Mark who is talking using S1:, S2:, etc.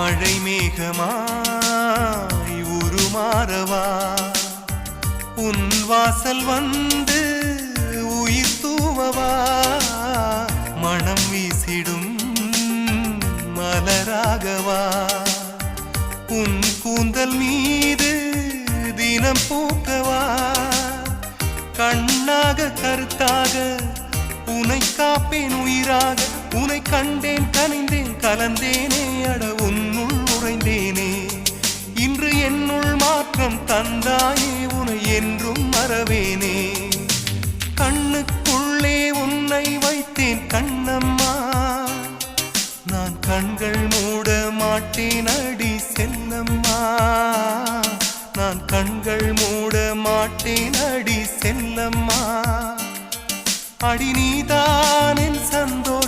S1: மழை மேகமாய் உருமாறவா? உன் வாசல் வந்து உயிர் தூவவா? மனம் வீசிடும் மலராகவா? உன் கூந்தல் மீது தினம் பூக்கவா? கண்ணாக கருத்தாக உனை காப்பேன் உயிராக. உனை கண்டேன் கனிந்தேன் கலந்தேன். தந்தாயே உனை என்றும் மறவேனே. கண்ணுக்குள்ளே உன்னை வைத்தேன் கண்ணம்மா. நான் கண்கள் மூட மாட்டேன் அடி செல்லம்மா. நான் கண்கள் மூட மாட்டேன் அடி செல்லம்மா. அடி நீதான் என் சந்தோஷம்